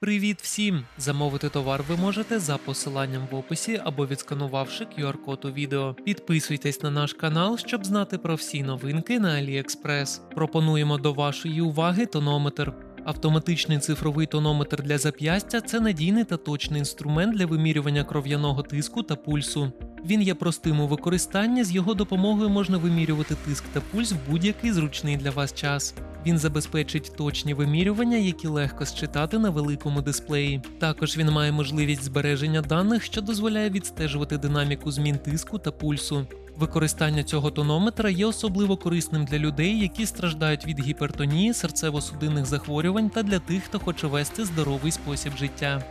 Привіт всім! Замовити товар ви можете за посиланням в описі або відсканувавши QR-код у відео. Підписуйтесь на наш канал, щоб знати про всі новинки на AliExpress. Пропонуємо до вашої уваги тонометр. Автоматичний цифровий тонометр для зап'ястя це надійний та точний інструмент для вимірювання кров'яного тиску та пульсу. Він є простим у використанні, з його допомогою можна вимірювати тиск та пульс в будь-який зручний для вас час. Він забезпечить точні вимірювання, які легко считати на великому дисплеї. Також він має можливість збереження даних, що дозволяє відстежувати динаміку змін тиску та пульсу. Використання цього тонометра є особливо корисним для людей, які страждають від гіпертонії, серцево-судинних захворювань та для тих, хто хоче вести здоровий спосіб життя.